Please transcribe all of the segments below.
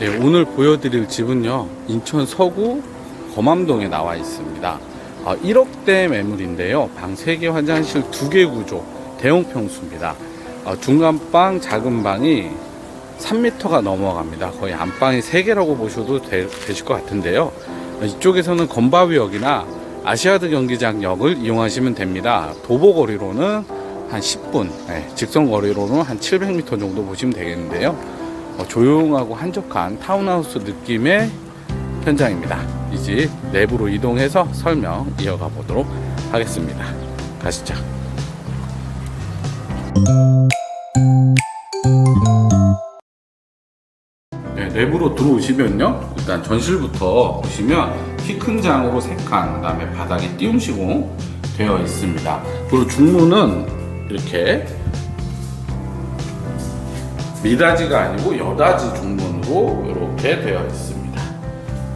네, 오늘 보여드릴 집은요, 인천 서구 검암동에 나와 있습니다. 아, 1억대 매물인데요. 방 3개, 화장실 2개 구조, 대형 평수입니다. 아, 중간 방, 작은 방이 3m가 넘어갑니다. 거의 안방이 3개라고 보셔도 되, 되실 것 같은데요. 아, 이쪽에서는 건바위역이나 아시아드 경기장역을 이용하시면 됩니다. 도보거리로는 한 10분, 네, 직선거리로는 한 700m 정도 보시면 되겠는데요. 어, 조용하고 한적한 타운하우스 느낌의 현장입니다. 이 집 내부로 이동해서 설명 이어가 보도록 하겠습니다. 가시죠. 네, 내부로 들어오시면요. 일단 전실부터 보시면 키 큰 장으로 세 칸, 그 다음에 바닥에 띄움 시공 되어 있습니다. 그리고 중문은 이렇게 미닫이가 아니고 여닫이 중문으로 이렇게 되어 있습니다.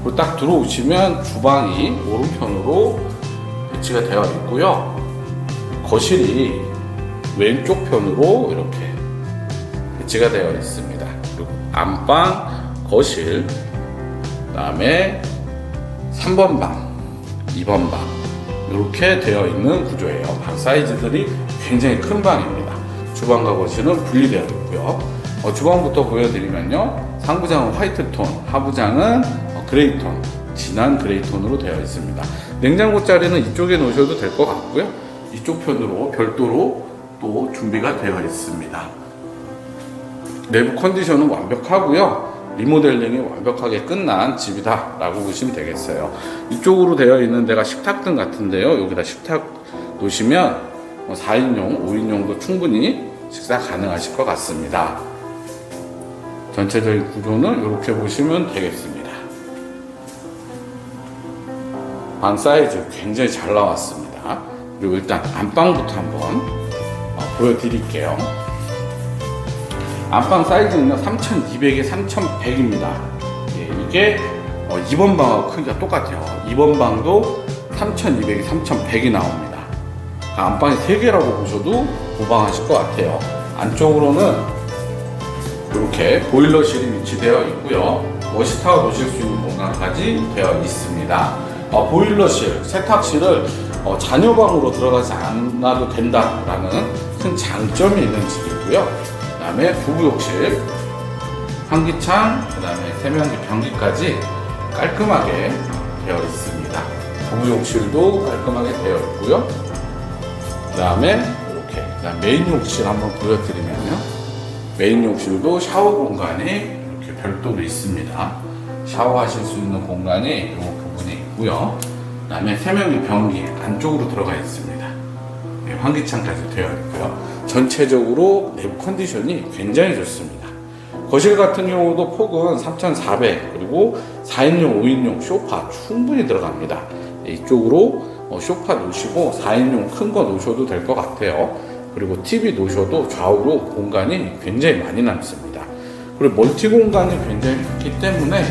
그리고 딱 들어오시면 주방이 오른편으로 배치가 되어 있고요. 거실이 왼쪽 편으로 이렇게 배치가 되어 있습니다. 그리고 안방, 거실, 그다음에 3번 방, 2번 방 이렇게 되어 있는 구조예요. 방 사이즈들이 굉장히 큰 방입니다. 주방과 거실은 분리되어 있고요. 어, 주방부터 보여드리면요. 상부장은 화이트 톤, 하부장은 어, 그레이 톤, 진한 그레이 톤으로 되어 있습니다. 냉장고 자리는 이쪽에 놓으셔도 될 것 같고요. 이쪽 편으로 별도로 또 준비가 되어 있습니다. 내부 컨디션은 완벽하고요. 리모델링이 완벽하게 끝난 집이다 라고 보시면 되겠어요. 이쪽으로 되어 있는 데가 식탁등 같은데요. 여기다 식탁 놓으시면 4인용, 5인용도 충분히 식사 가능하실 것 같습니다. 전체적인 구조는 이렇게 보시면 되겠습니다. 방 사이즈 굉장히 잘 나왔습니다. 그리고 일단 안방부터 한번 어, 보여드릴게요. 안방 사이즈는요 3200에 3100입니다 예, 이게 어, 2번 방하고 크기가 똑같아요 2번 방도 3200에 3100이 나옵니다 그러니까 안방이 3개라고 보셔도 무방하실 것 같아요 안쪽으로는 이렇게 보일러실이 위치되어 있고요 워시타워 놓으실 수 있는 공간까지 되어 있습니다 어, 보일러실, 세탁실을 어, 자녀방으로 들어가지 않아도 된다라는 큰 장점이 있는 집이고요 그 다음에 부부욕실, 환기창, 그 다음에 세면기 변기까지 깔끔하게 되어 있습니다. 부부욕실도 깔끔하게 되어 있고요. 그 다음에 이렇게 메인 욕실 한번 보여드리면요. 메인 욕실도 샤워 공간이 이렇게 별도로 있습니다. 샤워하실 수 있는 공간이 이 부분에 있고요. 그 다음에 세면기 변기 안쪽으로 들어가 있습니다. 네, 환기창까지 되어 있고요. 전체적으로 내부 컨디션이 굉장히 좋습니다. 거실 같은 경우도 폭은 3,400 그리고 4인용, 5인용 소파 충분히 들어갑니다. 네, 이쪽으로 어, 소파 놓으시고 4인용 큰 거 놓으셔도 될 것 같아요. 그리고 TV 놓으셔도 좌우로 공간이 굉장히 많이 남습니다. 그리고 멀티 공간이 굉장히 좋기 때문에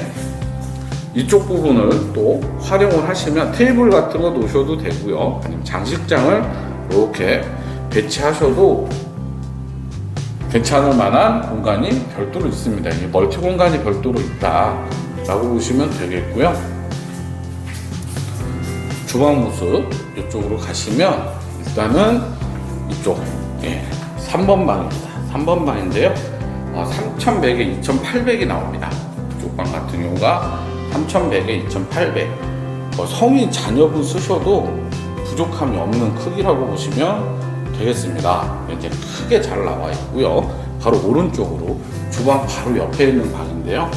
이쪽 부분을 또 활용을 하시면 테이블 같은 거 놓으셔도 되고요. 아니면 장식장을 이렇게 배치하셔도 괜찮을 만한 공간이 별도로 있습니다. 이 멀티 공간이 별도로 있다라고 보시면 되겠고요. 주방 모습 이쪽으로 가시면 일단은 이쪽 예, 3번 방입니다. 3번 방인데요. 어, 3,100에 2,800이 나옵니다. 이쪽 방 같은 경우가 3,100에 2,800. 어, 성인 자녀분 쓰셔도 부족함이 없는 크기라고 보시면 되겠습니다. 이제 크게 잘 나와 있고요. 바로 오른쪽으로 주방 바로 옆에 있는 방인데요.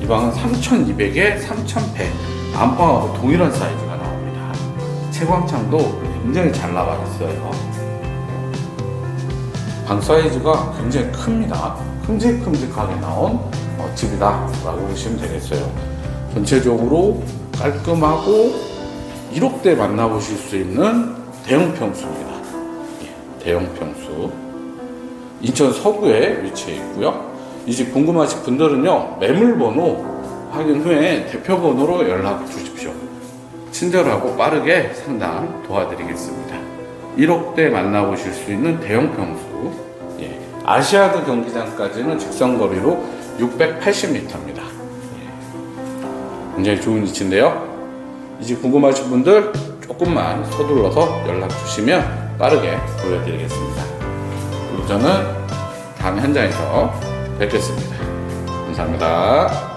이 방은 3,200에 3,100. 안방하고 동일한 사이즈가 나옵니다. 채광창도 굉장히 잘 나와 있어요. 방 사이즈가 굉장히 큽니다. 큼직큼직하게 나온 어, 집이다 라고 보시면 되겠어요. 전체적으로 깔끔하고 1억대 만나보실 수 있는 대형 평수입니다. 예, 대형 평수. 인천 서구에 위치해 있고요. 이 집 궁금하신 분들은요, 매물번호 확인 후에 대표번호로 연락 주십시오. 친절하고 빠르게 상담 도와드리겠습니다. 1억대 만나보실 수 있는 대형 평수. 예, 아시아드 경기장까지는 직선 거리로 680m입니다. 굉장히 좋은 위치인데요. 이집 궁금하신 분들 조금만 서둘러서 연락 주시면 빠르게 보여드리겠습니다. 그리고 저는 다음 현장에서 뵙겠습니다. 감사합니다.